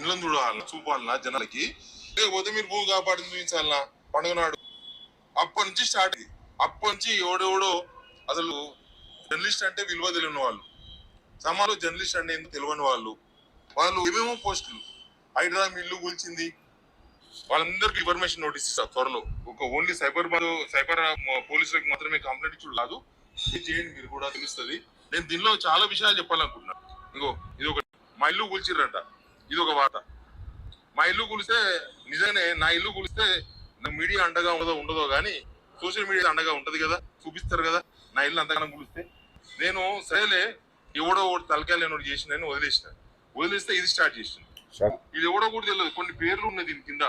ఇండ్లను చూడాలన్నా చూపాలన్నా జనాలకి? లేకపోతే మీరు భూమి కాపాడింది చూపించాలన్నా పండుగ నాడు అప్పటి నుంచి స్టార్ట్ అయ్యింది అప్పటి నుంచి ఎవడెవడో అసలు జర్నలిస్ట్ అంటే విలువ తెలియని వాళ్ళు. సమాజంలో జర్నలిస్ట్ అంటే ఏంటో తెలియని వాళ్ళు. వాళ్ళు ఏమేమో పోస్టులు. హైడ్రా ఇల్లు కూల్చింది. వాళ్ళందరికీ ఇన్ఫర్మేషన్ నోటీస్ ఇస్తారు త్వరలో. ఒక ఓన్లీ సైబర్ సైబర్ పోలీసులకు మాత్రమే కంప్లైంట్ ఇచ్చుడు కాదు. చేయండి మీరు కూడా తెలుస్తుంది. నేను దీనిలో చాలా విషయాలు చెప్పాలనుకుంటున్నాను ఇంకో ఇది ఒక మా ఇల్లు కూల్చిర్రంట. ఇది ఒక వార్త. మా ఇల్లు కూలిస్తే నిజంగానే నా ఇల్లు కూలిస్తే నా మీడియా అండగా ఉండదో ఉండదో కానీ సోషల్ మీడియా అండగా ఉంటది కదా చూపిస్తారు కదా నా ఇల్లు అంతగానం కూలిస్తే నేను సరేలే ఎవడో ఒకటి తలకాయలు నేను చేసిన వదిలేసిన. వదిలేస్తే ఇది స్టార్ట్ చేసిన ఇది ఎవడో కూడా తెలియదు కొన్ని పేర్లు ఉన్నాయి దీని కింద.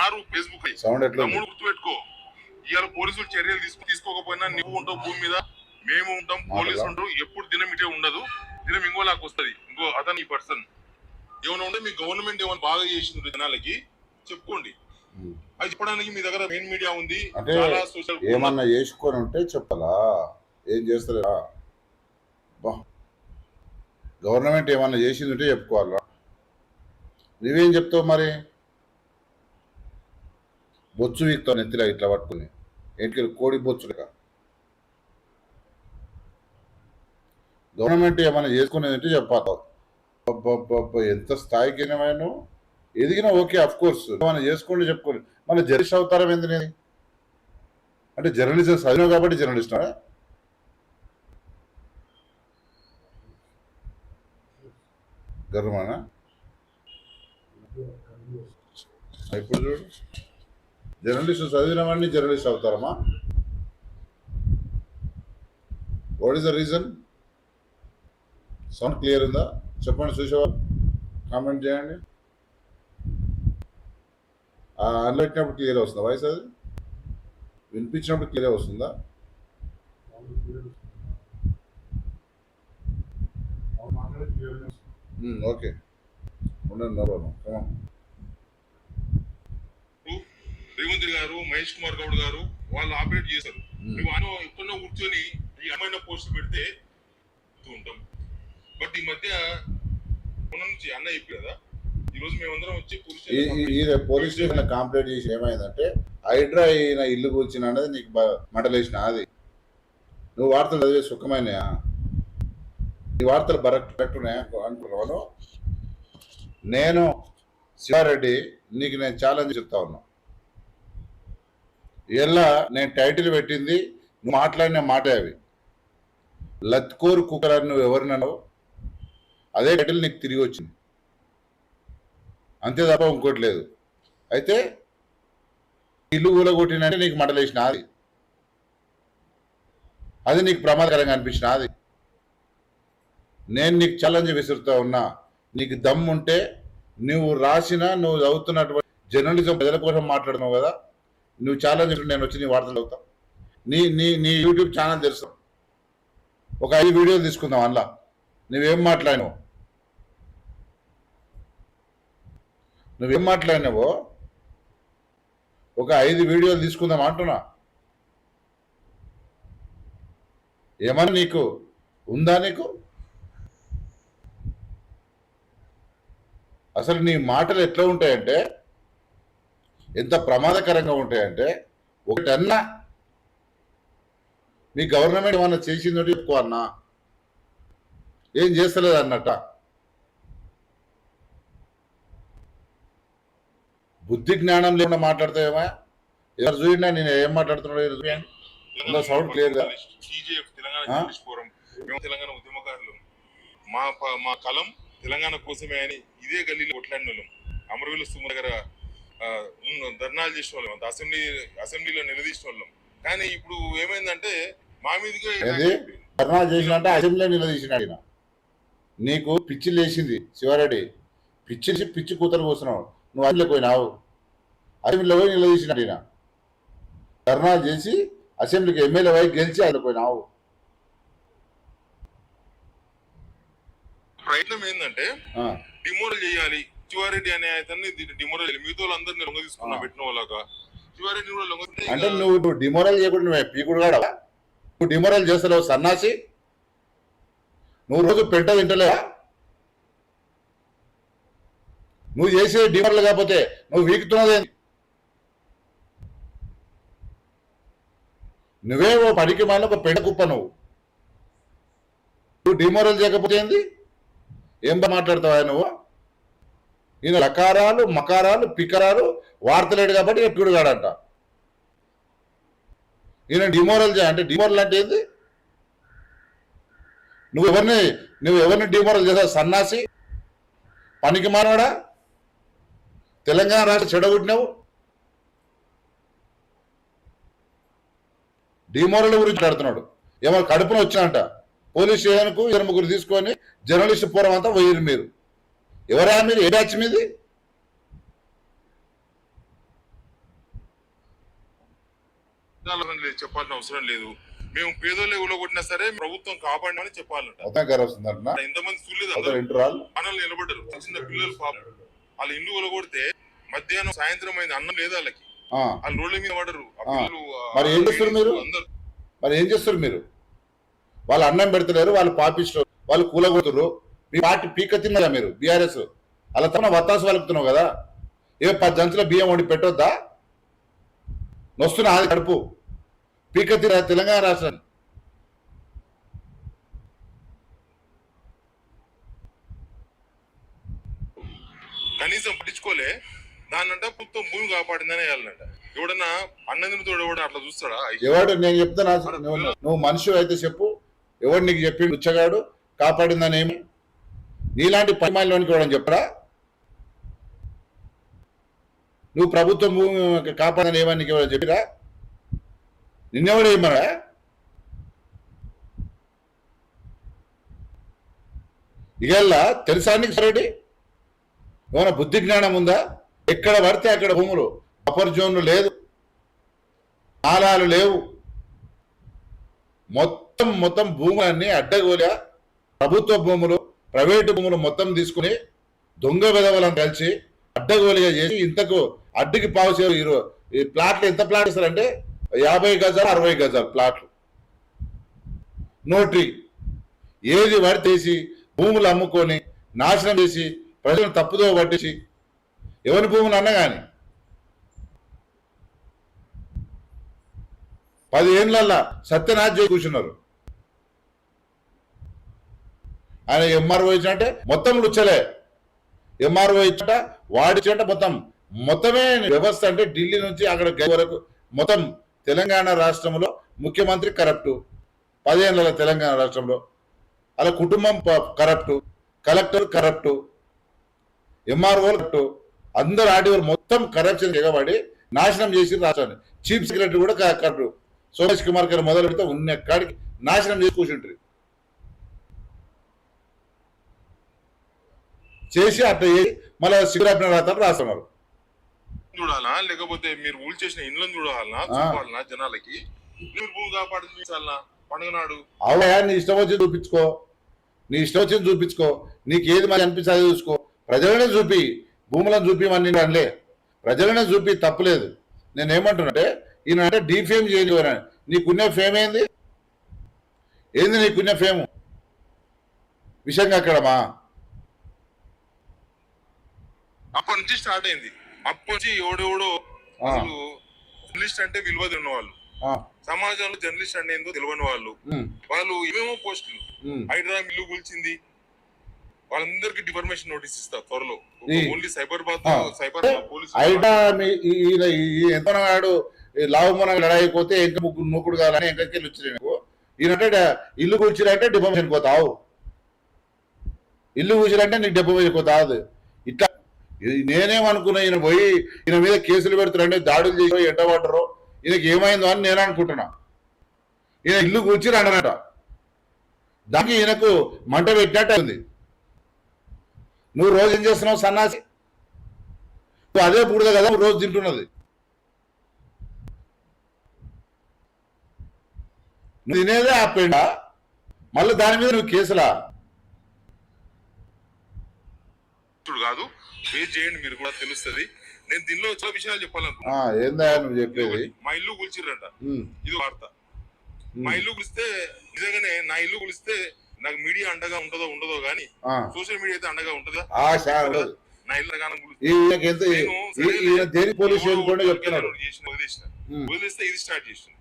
ఆరు ఫేస్బుక్? తమ్ముడు గుర్తుపెట్టుకో. ఇవాళ పోలీసులు చర్యలు తీసుకో తీసుకోకపోయినా నువ్వు ఉంటావు భూమి మీద మేము ఉంటాం పోలీసులు ఉంటారు ఎప్పుడు దినం ఇటే ఉండదు. దినం ఇంకోలాగా వస్తది. ఇంకో అతను ఈ పర్సన్. ఏమైనా ఉంటే మీ గవర్నమెంట్ ఏమైనా బాగా చేసింది జనాలకి చెప్పుకోండి. అది చెప్పడానికి మీ దగ్గర మెయిన్ మీడియా ఉంది. అంటే ఏమన్నా చేసుకొని ఉంటే చెప్పాలా? ఏం చేస్తలేరా? గవర్నమెంట్ ఏమన్నా చేసింది ఉంటే చెప్పుకోవాలా? నువ్వేం చెప్తావు మరి? బొచ్చు వీక్తావు నెత్తిలా ఇట్లా పట్టుకుని. ఏంటి కోడి బొచ్చులుగా గవర్నమెంట్ ఏమైనా చేసుకునేది ఉంటే చెప్పాలి? ఎంత స్థాయికి అయినా ఎదిగినా ఓకే అఫ్ కోర్స్ మనం చేసుకోండి చెప్పుకోండి. మన జర్నలిస్ట్ అవుతారా ఏంది అంటే జర్నలిస్ట్ చదివినావు కాబట్టి జర్నలిస్ట్? గర్వమానా ఇప్పుడు చూడు. జర్నలిస్ట్ చదివిన వాడిని journalist అవుతారమ్మా what is the reason sound clear ఉందా? చెప్పండి చూసేవాళ్ళు కామెంట్ చేయండి. అందులో పెట్టినప్పుడు క్లియర్ వస్తుందా వాయిస్ అది? వినిపించినప్పుడు క్లియర్ వస్తుందా? ఓకే. ఉండండి కమా రేవంత్ గారు మహేష్ కుమార్ గౌడ్ గారు వాళ్ళు ఆపరేట్ చేశారు. ఆయన ఎక్కడో కూర్చొని ఈ అమ్మాయిన పోస్ట్ పెడితే ఉంటాం. బట్ ఈ మధ్య మొన్న నుంచి అన్న చెప్పి కదా ఈ రోజు మేమందరం వచ్చి పోలీస్ స్టేషన్ కంప్లైంట్ చేసి ఏమైందంటే హైడ్రా అయిన ఇల్లు కూర్చుని అన్నది నీకు మంటలేసిన అది. నువ్వు వార్తలు చదివే సుఖమైనయా? ఈ వార్తలు కరెక్ట్ ఉన్నాయా? అనుకున్నాను. నేను శివారెడ్డి నీకు నేను ఛాలెంజ్ చెప్తా ఉన్నా. ఇలా నేను టైటిల్ పెట్టింది నువ్వు మాట్లాడిన మాట అవి. లత్కోర్ కుక్కర్ అని నువ్వు ఎవరినన్నావు? అదే టైటిల్ నీకు తిరిగి వచ్చింది. అంతే తప్ప ఇంకోటి లేదు. అయితే ఇల్లు కూలగొట్టినంటే నీకు మంటలేసిన అది. అది నీకు ప్రమాదకరంగా అనిపించిన అది. నేను నీకు ఛాలెంజ్ విసురుతా ఉన్నా నీకు దమ్ముంటే ఉంటే నువ్వు రాసిన నువ్వు చదువుతున్నటువంటి జర్నలిజం ప్రజల కోసం మాట్లాడినావు కదా నువ్వు ఛాలెంజ్ నేను వచ్చి నీ వార్తలు చదువుతా. నీ నీ నీ యూట్యూబ్ ఛానల్ తెలుసు. ఒక ఐదు వీడియోలు తీసుకుందాం అందులో నువ్వేం మాట్లాడినావు? నువ్వేం మాట్లాడినావో? ఒక ఐదు వీడియోలు తీసుకుందాం అంటున్నా. ఏమన్నా నీకు? ఉందా నీకు? అసలు నీ మాటలు ఎట్లా ఉంటాయంటే ఎంత ప్రమాదకరంగా ఉంటాయంటే ఒకటన్నా మీ గవర్నమెంట్ ఏమన్నా చేసిందో చెప్పుకో అన్నా. ఏం చేస్తలేదు అన్నట్ట. బుద్ధి జ్ఞానం లేకుండా మాట్లాడతావేమా ఎవరు చూడండి నేను ఏం మాట్లాడుతున్నాడో గా? TJF, తెలంగాణ ఉద్యమకారులు. మా మా కలం తెలంగాణ కోసమే అని ఇదే గల్లీలో కొట్లాడిన అమరవీల సుమ దగ్గర ధర్నాలు చేసిన వాళ్ళం అసెంబ్లీ అసెంబ్లీలో నిలదీసిన వాళ్ళం కానీ ఇప్పుడు ఏమైందంటే మా మీదకే? ధర్నా చేసినంటే అసెంబ్లీ నిలదీసినాడు ఈయన. నీకు పిచ్చి లేచింది శివారెడ్డి. పిచ్చి పిచ్చి కూతురు కూస్తున్నావు నువ్వు అసెంబ్లీకి పోయినావు. అసెంబ్లీలో పోయి నిలదీసినాడు ఈయన ధర్నా చేసి అసెంబ్లీకి ఎమ్మెల్యే పోయి గెలిచి అక్కడ పోయినావు. ప్రయత్నం ఏంటంటే ఆ, డిమోరల్ చేయాలి. శివారెడ్డి అనే అతన్ని డిమోరల్ చేయాలి. మిగతా వాళ్ళందరినీ లొంగ తీసుకున్నా. పెట్టిన వాళ్ళక శివారెడ్డి కూడా లొంగ అంటే నువ్వు నువ్వు డిమోరల్ చేయకుండా నువ్వు పీకుడు కాడా నువ్వు డిమోరల్ చేస్తలేవు సన్నాసి. నువ్వు రోజు పెంట తింటలేవా నువ్వు చేసే డిమార్లు కాకపోతే నువ్వు వీకుతున్నదే. నువ్వే ఓ పనికి మాలిన ఒక పెండ కుప్ప నువ్వు. నువ్వు డిమోరల్ చేయకపోతే ఏంది? ఏం మాట్లాడతావా నువ్వు? ఈయన లకారాలు మకారాలు పికరాలు వార్తలేడు కాబట్టి ఎప్పుడు కాడంట ఈయన డిమోరల్ చేయ అంటే డిమోరల్ అంటే ఏంది? నువ్వు ఎవరిని నువ్వు ఎవరిని డిమోరల్ చేసావు? సన్నాసి? పనికి మానవాడా? తెలంగాణ రాష్ట్ర చెడగొట్టినావు. డిమోరల్ గురించి మాట్లాడుతున్నాడు. ఏమో కడుపున వచ్చినంట పోలీస్ స్టేషన్కు ఇద్దరు ముగ్గురు తీసుకొని జర్నలిస్ట్ పూర్వం అంతా పోయిరు మీరు. ఎవరా మీరు? ఏ బ్యాచ్ మీది? చెప్పాల్సిన అవసరం లేదు. మేము పేదోళ్ళే కొట్టినా సరే ప్రభుత్వం కాపాడినని చెప్పాలంట. ఎంతమంది చూడలేదు అందరూ. నిలబడ్డారు. చిన్న పిల్లలు పాపం. వాళ్ళ ఇల్లు కొలగొడితే మధ్యాహ్నం సాయంత్రం అయింది అన్నం లేదు వాళ్ళకి? వాళ్ళు రోడ్ల మీద పడరు. మరి ఏం చేస్తారు మీరు? మరి ఏం చేస్తారు మీరు? వాళ్ళు అన్నం పెడతలేరు వాళ్ళు పాపిస్తారు వాళ్ళు కూలగొడుతురు మీ పార్టీ పీక తిన్నదా మీరు బీఆర్ఎస్? అలా తన వత్తాసు వలుపుతున్నావు కదా. ఏ పది జంతుల బియ్యం వండి పెట్టొద్దా? నొస్తున్నా అది కడుపు. పీక తిన తెలంగాణ రాష్ట్రాన్ని. కనీసం పట్టించుకోలే. దాన్నంట ప్రభుత్వం భూమి కాపాడిందని వేయాలంట ఎవడన్నా అన్నదిని తోడు ఎవడన్నా అట్లా చూస్తాడా? ఎవడు నేను చెప్తాను నువ్వు మనిషి అయితే చెప్పు. ఎవడు నీకు చెప్పి ఉచ్చగాడు కాపాడిందని ఏమి? నీలాంటి పరిమాణంలోనికి కూడా చెప్పరా? నువ్వు ప్రభుత్వం భూమి కాపాడని ఏమని నీకు ఎవరు చెప్పిరా? నిన్నెవడు ఏమరా ఇగల్లా తెలుసా నీకు సరేటి? ఏమైనా బుద్ధి జ్ఞానం ఉందా? ఎక్కడ పడితే అక్కడ భూములు. అపర్ జోన్లు లేదు. నాలాలు లేవు. మొత్తం మొత్తం భూములన్నీ అడ్డగోలా ప్రభుత్వ భూములు ప్రైవేటు భూములు మొత్తం తీసుకుని దొంగ విధవలను కలిసి అడ్డగోలిగా చేసి ఇంతకు అడ్డుకి పావు చేరు ఈ ఈ ప్లాట్లు ఎంత ప్లాట్ ఇస్తారంటే యాభై గజాలు అరవై గజాలు ప్లాట్లు. నోటరీ. ఏది పడితేసి భూములు అమ్ముకొని నాశనం చేసి ప్రజలను తప్పుదో పట్టించి ఎవరి భూములు అన్నగాని పది ఏళ్ళల్లా సత్యనాథ్ చేసి కూర్చున్నారు. ఆయన ఎంఆర్ఓ ఇచ్చినట్టే మొత్తం లుచ్చలే. ఎంఆర్ఓ ఇచ్చట వాడిచ్చట మొత్తం. మొత్తమే వ్యవస్థ అంటే ఢిల్లీ నుంచి అక్కడ వరకు మొత్తం తెలంగాణ రాష్ట్రంలో ముఖ్యమంత్రి కరప్టు. పదేళ్ళ తెలంగాణ రాష్ట్రంలో. అలా కుటుంబం కరప్టు. కలెక్టర్ కరప్టు. ఎంఆర్ఓ కరప్టు అందరు ఆర్టీఓలు మొత్తం కరప్షన్ ఎగబడి నాశనం చేసి రాష్ట్రాన్ని. చీఫ్ సెక్రటరీ కూడా క- కరప్టు సోమేష్ కుమార్ గారు మొదలు పెడితే ఉన్న కాడికి నాశనం చేసి కూర్చుంటారు చేసి అట్లా చేసి మళ్ళీ శివరాత్రి రాత్రి రాస్తున్నారు. చూడాలా? లేకపోతే మీరు ఊళ్ళు చేసిన ఇండ్లను చూడాలనా జనాలకి? మీరు భూమి పండుగ నాడు. నీ ఇష్టం వచ్చి చూపించుకో. నీ ఇష్టం వచ్చింది చూపించుకో. నీకు ఏది మరి అనిపించాలి చూసుకో. ప్రజలనే చూపి భూములను చూపిమని అనలే. ప్రజలనే చూపి తప్పులేదు. నేను ఏమంటున్నానంటే ఈయన అంటే డీఫేమ్ చేయని నీకున్న ఫేమ్ ఏంది? ఏంది నీకున్న ఫేమ్? విషయంగా అక్కడమా అప్పటి నుంచి స్టార్ట్ అయింది. అప్పటి నుంచి ఎవడెవడో. అసలు జర్నలిస్ట్ అంటే విలువ తెలియని వాళ్ళు సమాజంలో జర్నలిస్ట్ అంటే ఏందో తెలియని వాళ్ళు. వాళ్ళు ఏమేమో పోస్టులు. హైడ్రా మిల్లు కూల్చింది. వాళ్ళందరికీ డిఫర్మేషన్ నోటీస్ ఇస్తా త్వరలో. ఓన్లీ సైబరాబాద్ ఆ. సైబర్ పోలీసు ఈ ఎంతనాడు లాభమన లడాయిపోతే ఎంక ముగ్గురు నూకుడు కావాలని ఎంకకెళ్ళి వచ్చిన ఈయనంటే ఇల్లు కూర్చురంటే డిఫర్మేషన్ పోతావు. ఇల్లు కూర్చురంటే నీకు డిఫర్మేషన్ పోతాదు ఇట్లా నేనేమనుకున్నా ఈయన పోయి ఈయన మీద కేసులు పెడుతారంటే దాడులు చేసి ఎంటబడ్డరు ఈయనకి ఏమైందో అని నేను అనుకుంటున్నా. ఈయన ఇల్లు కూర్చుని అన్నారట దానికి ఈయనకు మంట పెట్టినట్టు ఉంది నువ్వు రోజు ఏం చేస్తున్నావు సన్నాసి? నువ్వు అదే బూడిద కదా రోజు తింటున్నది. నువ్వు తినేదే ఆ పెండ మళ్ళీ దాని మీద నువ్వు కేసులా? కాదు వెయిట్ చేయండి మీరు కూడా తెలుస్తది. నేను దీనిలో చాలా విషయాలు చెప్పాలనుకున్నా నువ్వు చెప్పేది? మా ఇల్లు కూల్చిర్రంట. ఇది వార్త. మా ఇల్లు కులిస్తే నిజంగానే నా ఇల్లు కులిస్తే నాకు మీడియా అండగా ఉంటుందో ఉండదో గానీ సోషల్ మీడియా అయితే అండగా ఉంటుందా. నా చేసిన. వదిలేస్తే ఇది స్టార్ట్ చేసింది.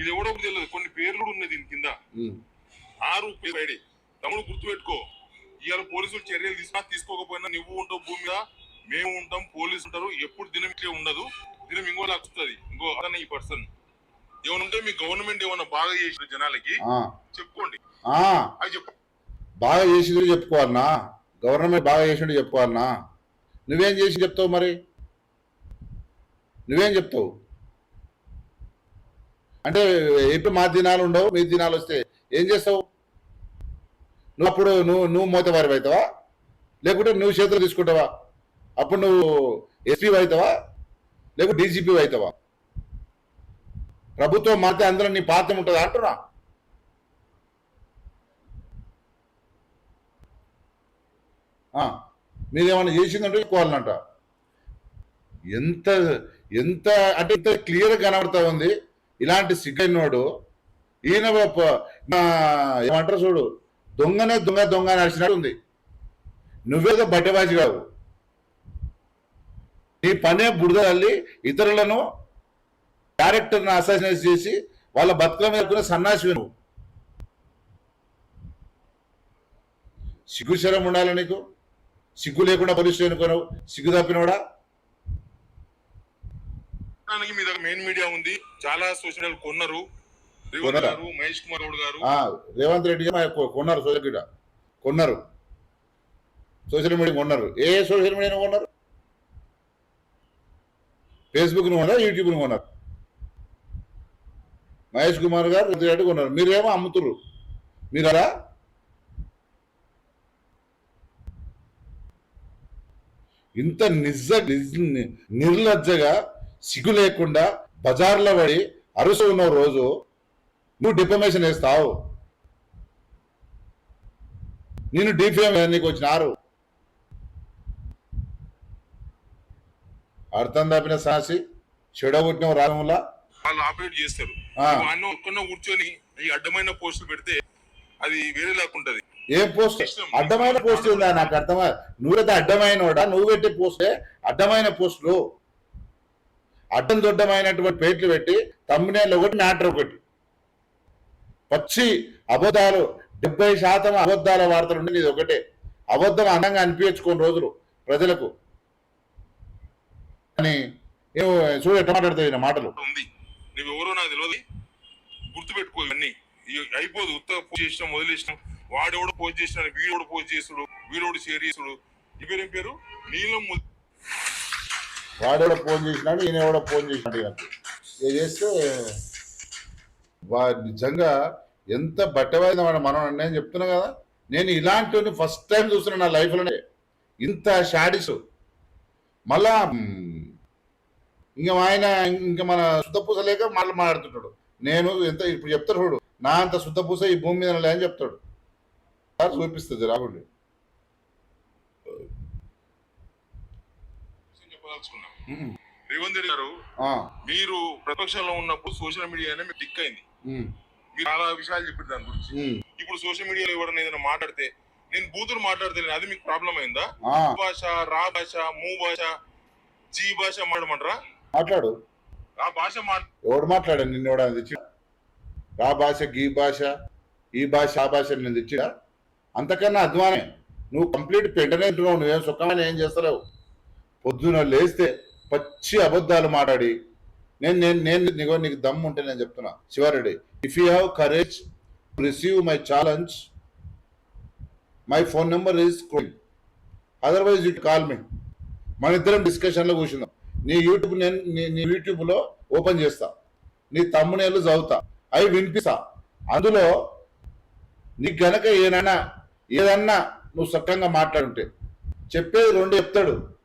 ఇది ఎవడో తెలియదు. కొన్ని పేర్లు ఉన్నాయి దీని కింద. ఆరు పేరు తమ్ముడు గుర్తుపెట్టుకో. ఇవాళ పోలీసులు చర్యలు తీసుకున్నా తీసుకోకపోయినా నువ్వు ఉంటావు భూమి మీద మేము ఉంటాం పోలీసు ఉంటారు. ఎప్పుడు దినం ఇట్లే ఉండదు. దినం ఇంకో వస్తుంది ఇంకో అతను ఈ పర్సన్ ఏమైనా ఉంటే మీ గవర్నమెంట్ ఏమన్నా బాగా చేసిన జనాలకి చెప్పుకోండి. అది చెప్ప. బాగా చేసింది చెప్పుకోవాలనా గవర్నమెంట్ బాగా చేసిండు చెప్పుకోవాలనా నువ్వేం చేసి చెప్తావు మరి? నువ్వేం చెప్తావు? అంటే ఇప్పుడు మా దినాలు ఉండవు మీ దినాలు వస్తే ఏం చేస్తావు? నువ్వు అప్పుడు నువ్వు నువ్వు మోతవారి అవుతావా? లేకుంటే నువ్వు చేతులు తీసుకుంటావా? అప్పుడు నువ్వు ఎస్పీ అవుతావా? లేకుంటే డీజీపీ అవుతావా? ప్రభుత్వం మారితే అందులో నీ పాత్ర ఉంటుంది అంటున్నా? ఆ, మీరేమైనా చేసిందంటే చెప్పుకోవాలంట. ఎంత ఎంత అంటే ఇంత క్లియర్ కనబడతా ఉంది. ఇలాంటి సిగ్గైనోడు ఈయన ఏమంటారు చూడు దొంగనే దొంగ దొంగ నడిచినట్టు ఉంది. నువ్వేదో బట్టబాజి కావు. నీ పనే బుడిద తల్లి ఇతరులను క్యారెక్టర్ని అసాసినేట్ చేసి వాళ్ళ బతుకుల మీద సన్నాసి నువ్వు సిగ్గు శరం ఉండాలి నీకు. సిగ్గు లేకుండా స్టేషన్ కొనవు? సిగ్గు తప్పినోడా? దానికి మీ దగ్గర మెయిన్ మీడియా ఉంది. చాలా సోషల్ మీడియాలు కొన్నారు. మహేష్ కుమార్ గౌడ్ గారు. రేవంత్ రెడ్డి కొన్నారు సోషల్ మీడియా కొన్నారు. సోషల్ మీడియా కొన్నారు. ఏ సోషల్ మీడియాను కొన్నారు? ఫేస్బుక్ను కొన్నారు యూట్యూబ్ను కొన్నారు? మహేష్ కుమార్ గారు రేవంత్ రెడ్డి కొన్నారు మీరేమో అమ్ముతురు మీరా ఇంత నిజ నిర్లజ్జగా సిగ్గు లేకుండా బజార్లో పడి అరుసు ఉన్న రోజు నువ్వు డిఫమేషన్ వేస్తావు. నేను డిఫేమ్ నీకు వచ్చినారు. అర్థం తప్పిన సాసి చెడగొట్టిన రాగంలా వాళ్ళు ఆపరేట్ చేస్తారు. అన్న ఒక్కన్న కూర్చొని ఈ అడ్డమైన పోస్టులు పెడితే అది వేరే లాకుంటది ఏం పోస్ట్? అడ్డమైన పోస్ట్ ఉందా నాకు అర్థమై నువ్వైతే అడ్డమైనోడా నువ్వు పెట్టే పోస్టే అడ్డమైన పోస్టులు. అడ్డం దొడ్డమైనటువంటి పేట్లు పెట్టి తమ్మునేళ్ళు ఒకటి మ్యాటర్ ఒకటి. పచ్చి అబద్ధాలు డెబ్బై శాతం అబద్ధాల వార్తలు ఉండి ఇది ఒకటే. అబద్ధం అందంగా అనిపించుకోని రోజులు ప్రజలకు. అని ఏమో చూడు ఎట్లా మాట్లాడుతావు ఈయన మాటలు. ఉంది. నువ్వెవరో నాకు తెలియదు గుర్తుపెట్టుకో ఇవన్నీ. అయిపోదు. ఉత్తగా పోస్ట్ చేసినాం వదిలేసినాం వాడెవడో పోస్ట్ చేసిన వీడోడు పోస్ట్ చేసుడు వీడోడు షేర్ చేసుడు ఈ పేరు ఏం పేరు? నీలం వాడెవడో ఫోన్ చేసినాడు ఈయన ఎవడో ఫోన్ చేసినాడు ఈయనకు. చేస్తే వా నిజంగా ఎంత బట్టవాయిన వాడు మనం నేను చెప్తున్నా కదా. నేను ఇలాంటివన్నీ ఫస్ట్ టైం చూస్తున్నా నా లైఫ్లోనే ఇంత షాడిస్ మళ్ళా ఇంకా ఆయన ఇంకా మన శుద్ధపూస లేక మళ్ళీ మాట్లాడుతుంటాడు. నేను ఎంత ఇప్పుడు చెప్తాడు చూడు నా అంత శుద్ధపూస ఈ భూమి మీద లే అని చెప్తాడు. చూపిస్తుంది చెప్పదలుచుకున్నా. రేవంత్ రెడ్డి గారు మీరు ప్రతిపక్షంలో ఉన్నప్పుడు సోషల్ మీడియానే మీకు దిక్ అయింది. మీరు చాలా విషయాలు చెప్పారు దాని గురించి. ఇప్పుడు సోషల్ మీడియాలో ఎవరైనా ఏదైనా మాట్లాడితే నేను బూతులు మాట్లాడితే అది మీకు ప్రాబ్లం అయిందా? భాష రా భాష మూ భాష జీ భాష మాట్లాడమంటారా? మాట్లాడు. ఆ భాష ఎవడు మాట్లాడాడు? నిన్ను ఎవడ తెచ్చి ఆ భాష గీ భాష ఈ భాష ఆ భాష నేను తెచ్చిడా అంతకన్నా అధ్వానే. నువ్వు కంప్లీట్ పెంటనే ఉంటున్నావు నువ్వేం సుఖమైన ఏం చేస్తలేవు. పొద్దున లేస్తే పచ్చి అబద్ధాలు మాట్లాడి. నేను నేను నేను నీకు నీకు దమ్ము ఉంటే నేను చెప్తున్నా. Sivareddy if you have courage receive my challenge my phone number is crowing otherwise it call me మన ఇద్దరం డిస్కషన్లో కూర్చుందాం. నీ యూట్యూబ్ నేను నీ నీ యూట్యూబ్లో ఓపెన్ చేస్తా. నీ తమ్మునేళ్ళు చదువుతా. అవి వినిపిస్తా. అందులో నీకు గనక ఏదైనా ఏదన్నా నువ్వు సక్కంగా మాట్లాడుంటే చెప్పేది రెండు చెప్తాడు.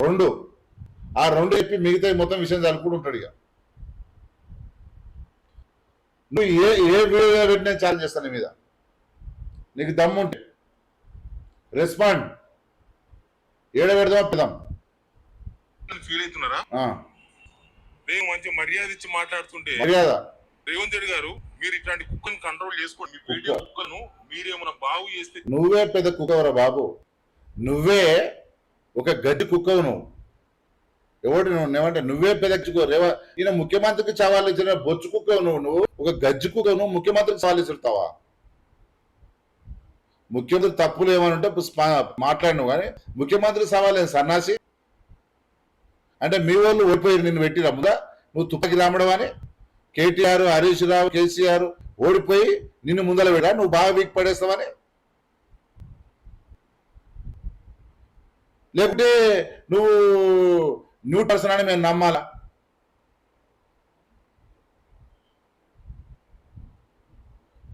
రెండు. ఆ రెండు చెప్పి మిగతా మొత్తం విషయం జరుపుకుంటూ ఇక. నువ్వు ఏ ఏ వీడియో పెట్టినా ఛాలెంజ్ చేస్తాను మీద. నీకు దమ్ముంటే. రెస్పాండ్ ఏడ పెడదామా పెడదాం. ఫీల్ అవుతున్నారా? నేను మంచి మర్యాద ఇచ్చి మాట్లాడుతుంటే రేవంత్ రెడ్డి గారు మీరు ఇట్లాంటి కుక్కను కంట్రోల్ చేసుకోండి. మీ వీడియో కుక్క. కుక్కను మీరేమైనా బాగు చేస్తే నువ్వే పెద్ద కుక్కవరా బాబు. నువ్వే ఒక గడ్డి కుక్కవు నువ్వు. ఎవడు నువ్వు? ఏమంటే నువ్వే పెదచ్చుకో రేవ ఈయన ముఖ్యమంత్రికి సవాళ్ళు ఇచ్చిన బొచ్చు కుక్కవు నువ్వు. నువ్వు ఒక గజ్జి కుక్కవు నువ్వు ముఖ్యమంత్రికి సవాళ్ళు ఇస్తావా ముఖ్యమంత్రి తప్పులు ఏమని ఉంటే మాట్లాడినావు కానీ ముఖ్యమంత్రి సవాల్ సన్నాసి? అంటే మీ వాళ్ళు ఓడిపోయారు నిన్ను పెట్టిరా ముందా? నువ్వు తుపాకి రామడం అని కేటీఆర్ హరీష్ రావు కేసీఆర్ ఓడిపోయి నిన్ను ముందల పెట్టా నువ్వు బాగా వీక్ పడేస్తావని? లేకపోతే నువ్వు న్యూ పర్సన్ అని మేము నమ్మాలా?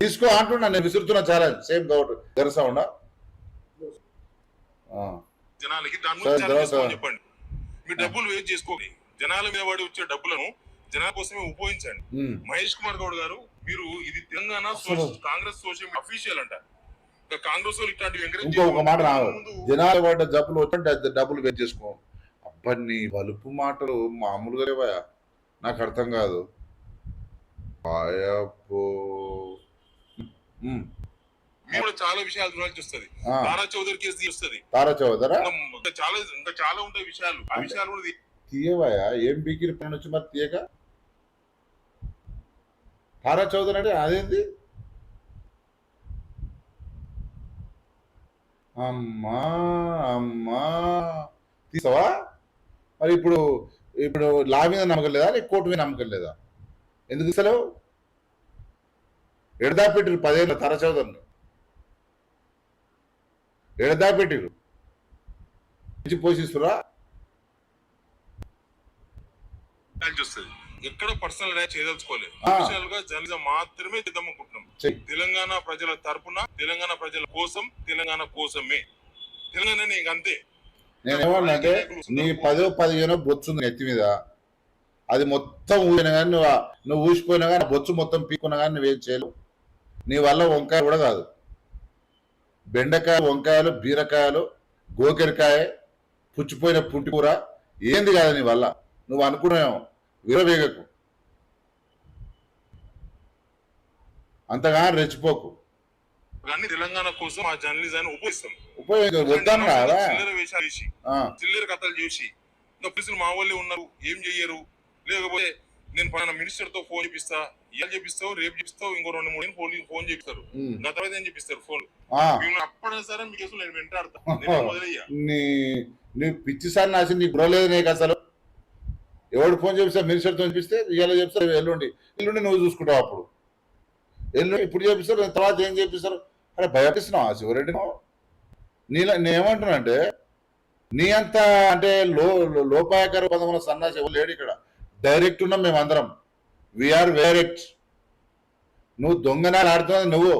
తీసుకో అంటున్నా నేను విసురుతున్నా చాలా. సేమ్ గౌడ్ తెరసా ఆ. జనాలకి దాని చెప్పండి. మీ డబ్బులు వేస్ట్ చేసుకోండి. జనాల మీద పడి వచ్చే డబ్బులను జనాల కోసమే ఉపయోగించండి. మహేష్ కుమార్ గౌడ్ గారు మీరు ఇది తెలంగాణ కాంగ్రెస్ సోషల్ అఫీషియల్ అంట. కాంగ్రెస్ వాళ్ళు ఇట్లాంటివి ఎంకరేజ్ మాట జనాలు వచ్చి అది డబ్బులు వేస్ట్ చేసుకో. అబ్బని వలుపు మాటలు మామూలుగా లేవా? నాకు అర్థం కాదు. ఆయప్పో. కూడా చాలా విషయాలు చూడాల్సి వస్తుంది. తారా చౌదరి కేసు వస్తుంది. తారా చౌదరా? చాలా ఇంకా చాలా ఉంటాయి విషయాలు. ఆ విషయాలు కూడా తీయవయా? ఏం బీకిరి పని వచ్చి మరి తీయక? తారా చౌదరి అంటే అదేంది? అమ్మా అమ్మా. తీసావా మరి ఇప్పుడు ఇప్పుడు లా మీద నమ్మకం లేదా? నీకు కోర్టు మీద నమ్మకం లేదా? ఎందుకు ఇస్తలేవు ఎడదాపెట్టిరు పదేళ్ళ తారా చౌదరిని. ఎడదాపెట్టిరు ఇచ్చి పోషిస్తురా? ఎక్కడ పర్సనల్ ర్యాచ్ చేయదలుచుకోలేదు. జర్నలిజం మాత్రమే చేద్దాం అనుకుంటున్నాం చెయ్యి తెలంగాణ ప్రజల తరపున తెలంగాణ ప్రజల కోసం తెలంగాణ కోసమే. తెలంగాణ ఇంక అంతే. అంటే నీ పదో పదిహేనో బొచ్చు ఉంది నెత్తి మీద. అది మొత్తం ఊరినా కానీ నువ్వు నువ్వు ఊసిపోయినా కానీ బొచ్చు మొత్తం పీక్కున్నా కానీ నువ్వేం చేయలేవు. నీ వల్ల వంకాయ కూడా కాదు. బెండకాయ వంకాయలు బీరకాయలు గోకెరకాయ పుచ్చిపోయిన పుంటి కూర ఏంది కాదు నీ వల్ల? నువ్వు అనుకున్నావు విరవేగకు అంతగా రెచ్చిపోకు. కానీ తెలంగాణ కోసం ఆ జర్నలిజాన్ని ఉపయోగిస్తాం. ఉపయోగం వద్దాను కదా చిల్లర వేషాలు ఆ, చిల్లర కథలు చేసి పోలీసులు మా వాళ్ళే ఉన్నారు ఏం చెయ్యరు? లేకపోతే నేను పలానా మినిస్టర్తో ఫోన్ చేపిస్తా ఇవాళ చేపిస్తావు రేపు చేపిస్తావు ఇంకో రెండు మూడు ఫోన్ ఫోన్ చేపిస్తారు. గత తర్వాత ఏం చేపిస్తారు ఫోన్ ఆ. మిమ్మల్ని అప్పుడే సరే మీ కేసులు నేను వెంటాడతా. నీ నీ పిచ్చి సార్ నాసి నీ బ్రో లేదు నీకు అసలు. ఎవడు ఫోన్ చేపిస్తా మినిస్టర్తో చూపిస్తే ఇవాళ చెప్తారు ఎల్లుండి. ఎల్లుండి నువ్వు చూసుకుంటావు అప్పుడు. ఎల్లుండి ఇప్పుడు చేపిస్తారు తర్వాత ఏం చేపిస్తారు? అరే భయపిస్తున్నావు ఆ శివరెడ్డి నీలా నేనేమంటున్నా అంటే నీ అంత అంటే లో లో- లోపాయకర పదముల సన్నాసి ఎవరు లేడు ఇక్కడ. డైరెక్ట్ ఉన్నాం మేమందరం. వీఆర్ వేరెక్ట్ నువ్వు దొంగనాలు ఆడుతున్నది నువ్వు.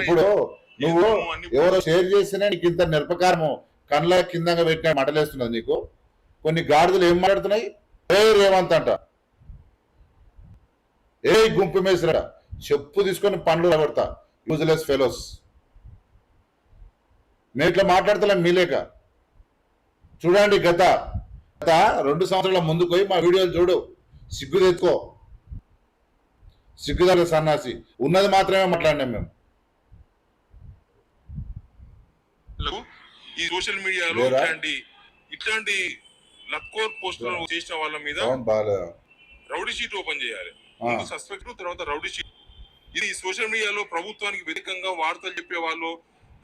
ఇప్పుడు నువ్వు ఎవరో షేర్ చేస్తేనే నీకు ఇంత నిరపకారము కళ్ళ కిందంగా పెట్టిన మటలేస్తున్నది నీకు. కొన్ని గాడిదలు ఏం మాట్లాడుతున్నాయి? ఏ రేవంత్ అంట. ఏ గుంపు మేసరా చెప్పు తీసుకొని పండ్లు కొడతా యూజ్లెస్ ఫెలోస్ మేము ఇట్లా మాట్లాడతలేం మీలేక. చూడండి గత గత రెండు సంవత్సరాల ముందుకు పోయి మా వీడియోలు చూడు. సిగ్గు తెచ్చుకో. సిగ్గుదాల సన్నాసి. ఉన్నది మాత్రమే మాట్లాడినాం మేము. ఈ సోషల్ మీడియాలో? ఇట్లాంటి ఇట్లాంటి లక్కోర్ పోస్టులు చేసిన వాళ్ళ మీద రౌడీ షీట్ ఓపెన్ చేయాలి. ముందు సస్పెక్ట్ తర్వాత రౌడీ షీట్. ఇది సోషల్ మీడియాలో ప్రభుత్వానికి వ్యతిరేకంగా వార్తలు చెప్పేవాళ్ళు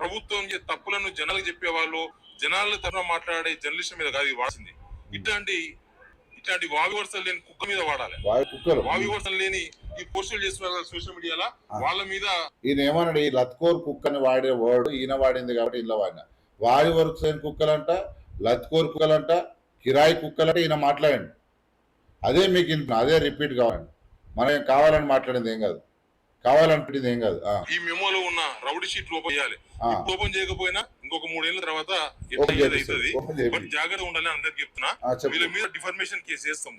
ప్రభుత్వం తప్పులను జనాలకు చెప్పేవాళ్ళు జనాల తరఫున మాట్లాడే జర్నలిస్ట్ మీద కాదు ఇది వాడాల్సింది. ఇట్లాంటి ఇట్లాంటి వావి వరుసలు లేని కుక్క మీద వాడాలి. వావి వరుసలు లేని ఈ పోస్టులు చేస్తున్నారు సోషల్ మీడియాలో. వాళ్ళ మీద ఈయన ఏమన్నాడు? ఈ లత్కోర్ కుక్కని వాడే వర్డ్ ఈయన వాడింది కాబట్టి ఇలా వాడిన. వాయు వరుసైన కుక్కలంట లత్కోర్ కుక్కలంట కిరాయి కుక్కలంట ఈయన మాట్లాడండి. అదే మీకు అదే రిపీట్ కావాలండి మనం కావాలని మాట్లాడింది ఏం కాదు. కావాలనుకుంటుంది ఏం కాదు. ఈ మెమోలో ఉన్న రౌడీ షీట్ ఓపెన్ చేయాలి. ఓపెన్ చేయకపోయినా ఇంకొక మూడేళ్ళ తర్వాత. అవుతుంది. బట్ జాగ్రత్త ఉండాలని అందరికి చెప్తున్నా. వీళ్ళ మీద డిఫర్మేషన్ కేసు చేస్తాం.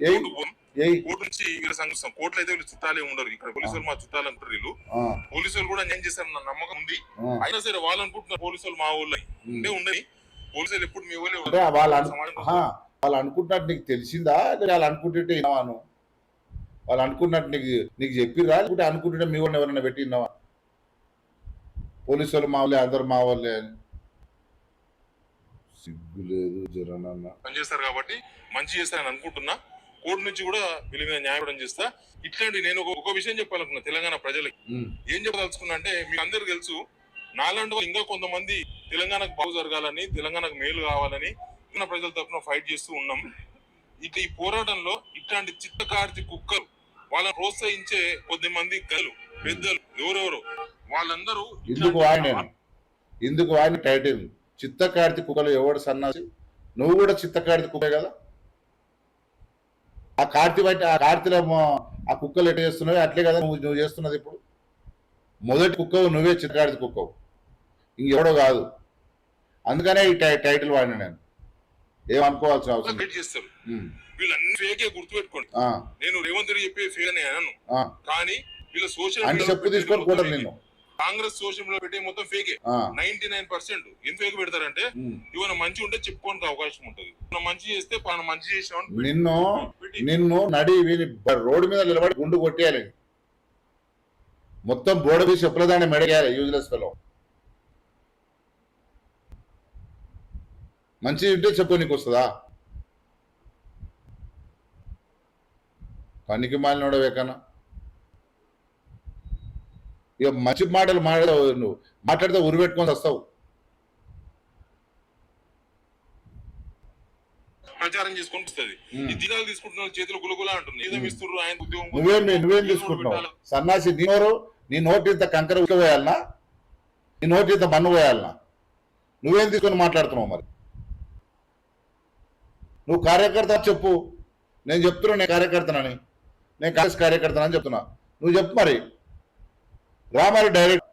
కోర్టు నుంచి వీళ్ళ సంఘిస్తాం కోర్టులో అయితే వీళ్ళు చుట్టాలే ఉండరు. ఇక్కడ పోలీసులు మా చుట్టాలు అంటారు వీళ్ళు. పోలీసులు కూడా నేను చేశారు నా నమ్మకం ఉంది. అయినా సరే వాళ్ళు అనుకుంటున్నారు పోలీసులు మా ఊళ్ళో. ఉండే ఉండని పోలీసులు ఎప్పుడు మీ ఊళ్ళో వాళ్ళు అనుకుంటున్నట్టు నీకు తెలిసిందా? వాళ్ళు అనుకుంటుంటే వాళ్ళు అనుకున్నట్టు నీకు నీకు చెప్పిరా లేకుంటే అనుకుంటుంటే మీ వాళ్ళని ఎవరైనా పెట్టి విన్నావా పోలీసు వాళ్ళు మా వాళ్ళే అందరు మా వాళ్ళే అని. సిగ్గు లేదు జరనన్న పనిచేస్తారు కాబట్టి మంచి చేస్తారని అనుకుంటున్నా. కోర్టు నుంచి కూడా వీళ్ళ మీద న్యాయపడం చేస్తా. ఇట్లాంటి నేను ఒక విషయం చెప్పాలనుకున్నా తెలంగాణ ప్రజలకి. ఏం చెప్పదలుచుకున్నా అంటే మీకు అందరికి తెలుసు నాలాంటి ఇంకా కొంతమంది తెలంగాణకు బాగు జరగాలని తెలంగాణకు మేలు కావాలని ప్రజల తరఫున ఫైట్ చేస్తూ ఉన్నాం. ఇక ఈ పోరాటంలో ఇట్లాంటి చిత్తకార్తి కుక్కలు వాళ్ళని ప్రోత్సహించే కొద్ది మంది కలు పెద్దలు ఎవరెవరు? వాళ్ళందరూ ఇందుకు వాడినాను ఇందుకు వాడిన టైటిల్. చిత్తకార్తి కుక్కలు ఎవడు సన్నాసి? నువ్వు కూడా చిత్తకార్తి కుక్కే కదా? ఆ కార్తీ బట్టి ఆ కార్తీలో ఆ కుక్కలు ఎట్లా చేస్తున్నావు అట్లే కదా నువ్వు నువ్వు చేస్తున్నది ఇప్పుడు. మొదటి కుక్కవు నువ్వే చిత్తకార్తి కుక్కవు. ఇంకెవడో కాదు. అందుకనే ఈ టైటిల్ వాడిన నేను. ఏమనుకోవాల్సిన అవసరం చేస్తారు. వీళ్ళన్ని ఫేకే గుర్తుపెట్టుకోండి. నేను రేవంత్ రెడ్డి చెప్పే ఫేక్ అని అన్నాను. కానీ వీళ్ళ సోషల్ చెప్పు తీసుకొని కూడా నిన్ను కాంగ్రెస్ సోషల్ మీడియా పెట్టే మొత్తం ఫేకే నైన్టీ నైన్ పర్సెంట్ ఎంత ఫేక్ పెడతారంటే. ఇవన్న మంచి ఉంటే చెప్పుకోనికి అవకాశం ఉంటుంది. మంచి చేస్తే మనం మంచి చేసామని నిన్ను నిన్ను నడి రోడ్డు మీద నిలబడి గుండు కొట్టేయాలి. మొత్తం బోడ తీసి చెప్పులదాన్ని మెడగేయాలి యూజ్లెస్ ఫెలో మంచి ఉంటే చెప్పు నీకు వస్తుందా? పనికి మాలినోడు వేకన్నా ఇక మంచి మాటలు మాట్లాడవు నువ్వు మాట్లాడితే ఉరి పెట్టుకొని వస్తావు. ప్రచారం చేసుకొని వస్తుంది ఉమ్. ఈ దిగాలు తీసుకుంటున్న చేతులు గులగులా అంటుంది ఏదో ఉమ్. ఇస్తున్నారు ఆయన ఉద్యోగం నువ్వేం నువ్వేం తీసుకుంటున్నావు. సన్నాసి నీ నోరు నీ నోటి ఇంత కంకర పోయాలనా నీ నోటి ఇంత మన్ను పోయాలనా? నువ్వేం తీసుకొని మాట్లాడుతున్నావు మరి? నువ్వు కార్యకర్త చెప్పు. నేను చెప్తున్నా నేను కార్యకర్తనని. నేను కాంగ్రెస్ కార్యకర్తనని చెప్తున్నా. నువ్వు చెప్పు మరి. రా మరి డైరెక్ట్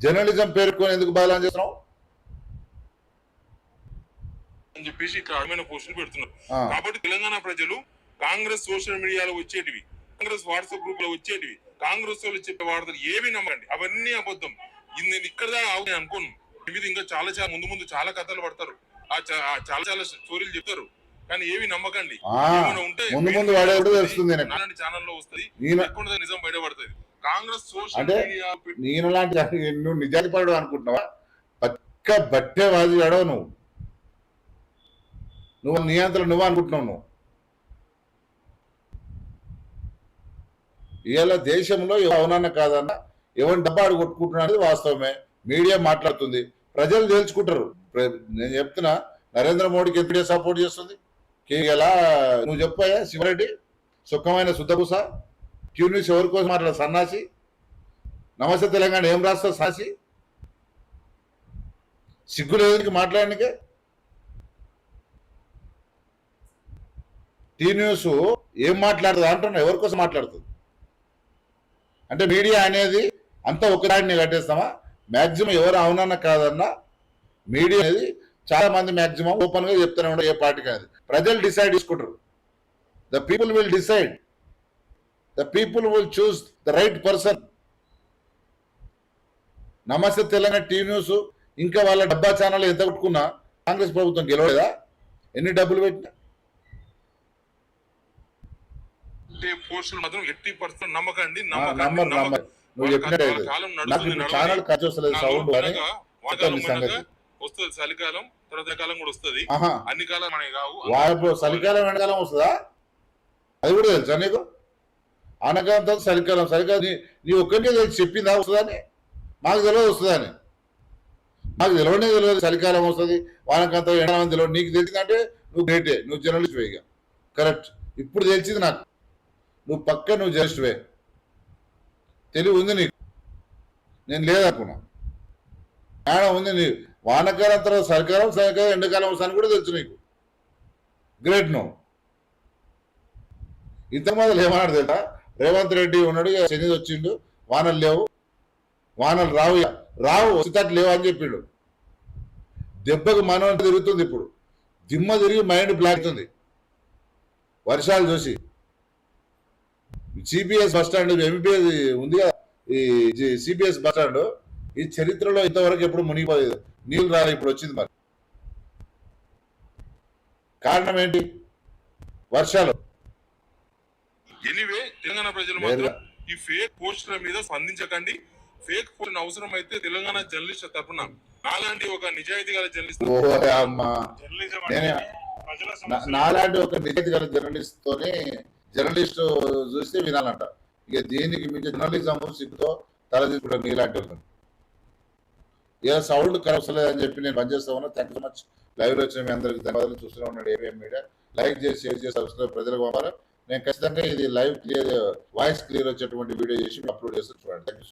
జర్నలిజం పేరుకొని ఎందుకు బదలాం చేస్తున్నావు? అని చెప్పేసి అడమైన పోస్టులు పెడుతున్నారు. కాబట్టి తెలంగాణ ప్రజలు కాంగ్రెస్ సోషల్ మీడియాలో వచ్చేటివి. కాంగ్రెస్ వాట్సాప్ గ్రూప్లో వచ్చేటివి. కాంగ్రెస్ వాళ్ళు చెప్పే వార్తలు ఏవి నమ్మకండి. అవన్నీ అబద్ధం. నేను ఇక్కడ దాకా అనుకోను. ఇంకా చాలా చాలా ముందు ముందు చాలా కథలు పడతారు. ఆ చాలా చాలా స్టోరీలు చెప్తారు. కానీ ఏవి నమ్మకండి. ముందు ముందు వాడే కూడా తెలుస్తుంది ఛానల్లో వస్తుంది నిజం బయటపడుతుంది. కాంగ్రెస్ సోషల్ అంటే నేను లాంటి నువ్వు నిజానికి పడవు అనుకుంటున్నావా? పక్క బట్టే వాది వాడవు నువ్వు. నువ్వు నీ అంతలో నువ్వు అనుకుంటున్నావు నువ్వు? ఇవాళ దేశంలో అవునన్న కాదన్న ఎవరి డబ్బాడు కొట్టుకుంటున్నది వాస్తవమే. మీడియా మాట్లాడుతుంది. ప్రజలు తేల్చుకుంటారు. నేను చెప్తున్నా నరేంద్ర మోడీకి ఎంత సపోర్ట్ చేస్తుంది? ఎలా నువ్వు చెప్పాయా శివరెడ్డి? సుఖమైన శుద్ధభూస క్యూ న్యూస్ ఎవరి కోసం మాట్లాడ సన్నాసి. నమస్తే తెలంగాణ ఏం రాస్తారు సాసి సిగ్గు లేదు మాట్లాడడానికే? టీ న్యూస్ ఏం మాట్లాడుతుంది అంటున్నా ఎవరి కోసం మాట్లాడుతుంది? అంటే మీడియా అనేది అంతా ఒకదాన్ని కట్టేస్తామా? మ్యాక్సిమం ఎవరు అవునన్నా కాదన్నా మీడియా అనేది చాలా మంది మాక్సిమం ఓపెన్గా చెప్తూనే ఉండరు ఏ పార్టీ కాదు. ప్రజలు డిసైడ్ చేసుకుంటారు. The people will decide. The people will choose the right person. నమస్తే తెలంగాణ టీ న్యూస్. ఇంకా వాళ్ళ డబ్బా ఛానల్ ఎంత కొట్టుకున్నా కాంగ్రెస్ ప్రభుత్వం గెలవలేదా? ఎన్ని డబ్బులు పెట్టినా? పోస్టులు మాత్రం ఎట్టి పర్సెంట్ నమ్మకండి ఆ, నంబర్ నంబర్ నువ్వు చెప్పినట్టు. నాకు. ఛానల్ ఖర్చు వస్తలేదు సౌండ్ అని సంగతి. వస్తుంది. చలికాలం తర్వాత కాలం కూడా వస్తుంది. అన్ని కాలం మనకి కావు. చలికాలం ఎండాకాలం వస్తుందా? అది కూడా తెలుసా నీకు? ఆనకాలం తర్వాత చలికాలం. చలికాలం నీ ఒక్కరికే తెలిసి చెప్పిందా? వస్తుందని మాకు తెలియదు వస్తుందని మాకు తెలియనే తెలియదు. చలికాలం వస్తుంది వానకాంతం ఎండాకాలం తెలియదు. నీకు తెలిసిందంటే నువ్వు గ్రేటే నువ్వు జర్నలిస్ట్ ఇక. కరెక్ట్. ఇప్పుడు తెలిసింది నాకు. నువ్వు పక్క నువ్వు జర్నలిస్ట్వే తెలివి ఉంది నీకు. నేను లేదనుకున్నా. జ్ఞానం ఉంది నీ వానకాలం తర్వాత సరికాలం సరికాలం ఎండాకాలం వస్తాను కూడా తెలుసు నీకు. గ్రేట్ నో ఇంత మొదలు ఏమన్నాడు తెలుసా? రేవంత్ రెడ్డి ఉన్నాడు శని వచ్చిండు వానలు లేవు వానలు రావు రావు వచ్చేటట్టు లేవు అని చెప్పిండు. దెబ్బకు మనం తిరుగుతుంది ఇప్పుడు. దిమ్మ తిరిగి మైండ్ బ్లాక్ అవుతుంది. వర్షాలు చూసి. సిపిఎస్ బస్ స్టాండ్ ఎంబీఎస్ ఉంది కదా ఈ సిపిఎస్ బస్ స్టాండ్ ఈ చరిత్రలో ఇంతవరకు ఎప్పుడు మునిగిపోలేదు. నీళ్ళు రాలి ఇప్పుడు వచ్చింది మరి. కారణం ఏంటి? వర్షాలు. ఎనీవే తెలంగాణ ప్రజలు. మాత్రం ఈ ఫేక్ పోస్టుల మీద స్పందించకండి. ఫేక్ పోలిన అవసరం అయితే తెలంగాణ జర్నలిస్ట్ తరపున నాలాంటి ఒక నిజాయితీ గల జర్నలిస్ట్ నాలాంటి ఒక నిజాయితీ గల జర్నలిస్ట్ తోని జర్నలిస్ట్ చూస్తే వినాలంట. ఇక దీనికి మించి జర్నలిజం సిగ్గుతో తలదించుకుంటాను నీలాంటి వాళ్ళు ఇక సౌండ్ కలవసలేదని చెప్పి నేను పనిచేస్తా ఉన్నా. థ్యాంక్ సో మచ్ లైవ్లో వచ్చిన మీ అందరికి ధన్యవాదాలు. చూస్తూనే ఉన్నాడు ఏవిఎం మీడియా లైక్ చేసి షేర్ చేసి సబ్స్క్రైబ్ ప్రజలకు పంపాలి. నేను ఖచ్చితంగా ఇది లైవ్ క్లియర్ వాయిస్ క్లియర్ వచ్చేటువంటి వీడియో చేసి అప్లోడ్ చేసి చూడండి. థ్యాంక్